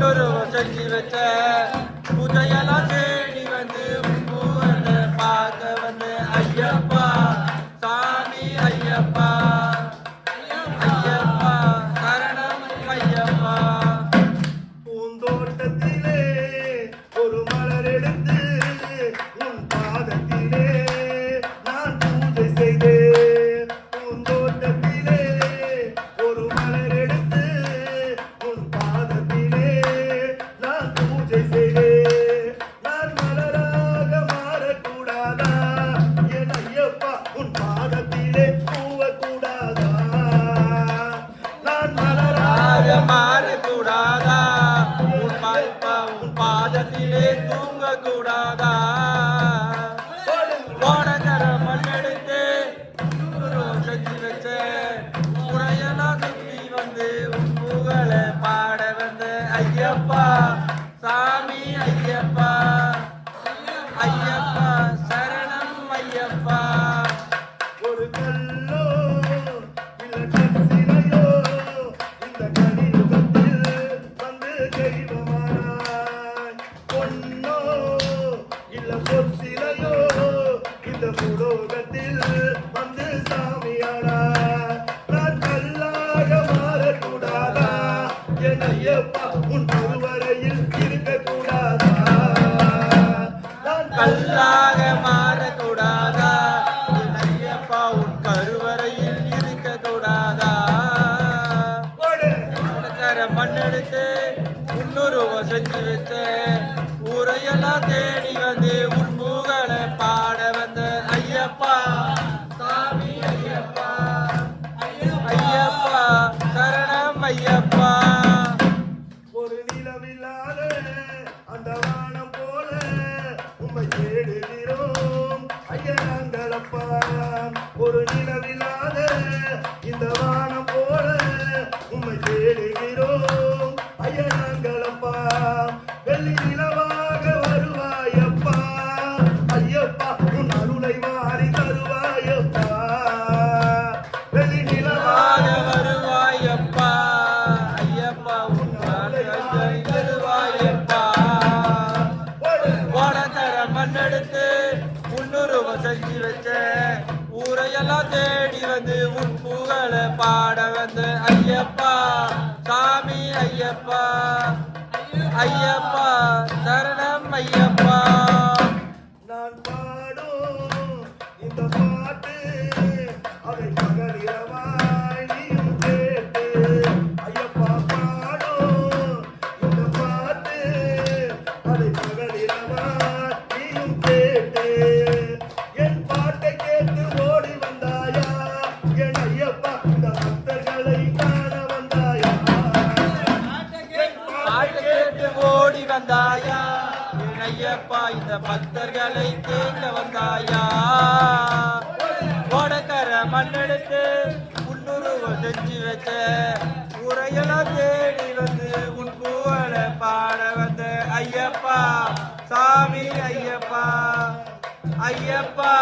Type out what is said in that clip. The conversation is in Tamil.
முன்னூறுவ செஞ்சு வச்ச பூஜையெல்லாம் தேடி வந்து பார்க்க வந்து ஐயப்பா. உன் இல்ல பொற்சிலையோ இந்த புலோகத்தில் வந்து சாமியானாய் நான் கல்லாக மாறக்கூடாதா? என் ஐயப்பா உன் திருவரையில் இருக்கக்கூடாதா? நான் கல்லாக மாறக்கூடாதா? என் ஐயப்பா உன் கருவறையில் இருக்கக்கூடாதா? மண்ணெடுத்து முன்னூறுவ செஞ்சு வச்ச ஊரையெல்லாம் தேடி வந்து ஐயனாங்களப்பா ஒரு நிலவில உன் புகழை பாட வந்த ஐயப்பா. சாமி ஐயப்பா. ஐயப்பா சரணம் ஐயப்பா. நான் பாடும் இந்த பாட்டு அதை பகலிரவாய் நீயும் வந்தாயா? இணையப்பா இந்த பக்தர்களை கேட்க வந்தாயா? கோடக்கர மண்ணெடுத்து முன்னுருவ செஞ்சு வச்ச உரையெல்லாம் தேடி வந்து உன் புகழை பாட வந்த ஐயப்பா சாமி ஐயப்பா ஐயப்பா.